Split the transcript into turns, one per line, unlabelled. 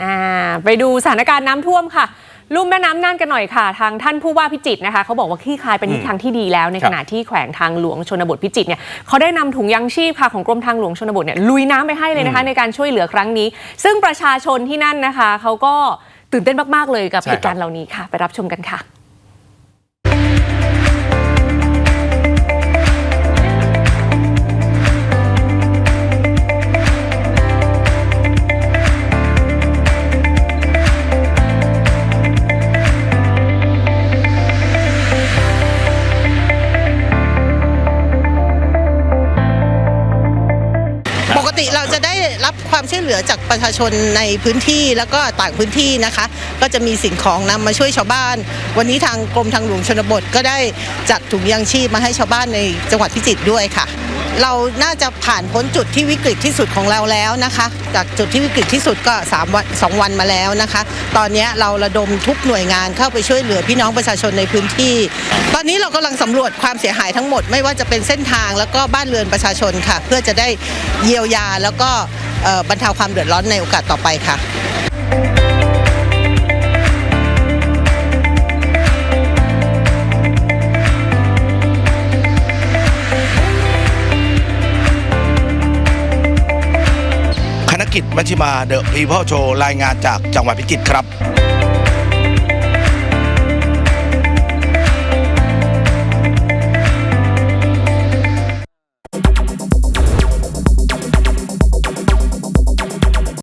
อ่าไปดูสถานการณ์น้ำท่วมค่ะลุ่มแม่น้ำน่านกันหน่อยค่ะ ทางท่านผู้ว่าพิจิตรนะคะเขาบอกว่าคลี่คลายเป็นทิศทางที่ดีแล้ว ใน
ครั
ข
บ
ณะที่แขวงทางหลวงชนบทพิจิตรเนี่ยเขาได้นำถุงยังชีพค่ะของกรมทางหลวงชนบทเนี่ยลุยน้ำไปให้เลยนะคะในการช่วยเหลือครั้งนี้ ซึ่งประชาชนที่นั่นนะคะเขาก็ตื่นเต้นมาก ๆ เลยกับ
ใช่
เหตุการ
ครับ
ณ์เหล่านี้ค่ะ ไปรับชมกันค่ะ
เราจะได้รับความช่วยเหลือจากประชาชนในพื้นที่แล้วก็ต่างพื้นที่นะคะ ก็จะมีสิ่งของนำมาช่วยชาวบ้าน วันนี้ทางกรมทางหลวงชนบทก็ได้จัดถุงยางชีพมาให้ชาวบ้านในจังหวัดพิจิตรด้วยค่ะ เราน่าจะผ่านพ้นจุดที่วิกฤตที่สุดของเราแล้วนะคะ จากจุดที่วิกฤตที่สุดก็3วัน2วันมาแล้วนะคะ ตอนนี้เราระดมทุกหน่วยงานเข้าไปช่วยเหลือพี่น้องประชาชนในพื้นที่ ตอนนี้เรากำลังสำรวจความเสียหายทั้งหมด ไม่ว่าจะเป็นเส้นทางแล้วก็บ้านเรือนประชาชนค่ะ เพื่อจะได้เยียวยาแล้วก็บรรเทาความเดือดร้อนในโอกาสต่อไปค่ะ
กิจมัชิมาเดอะพีพ่อโชว์รายงานจากจังหวัดพิจิตรครับ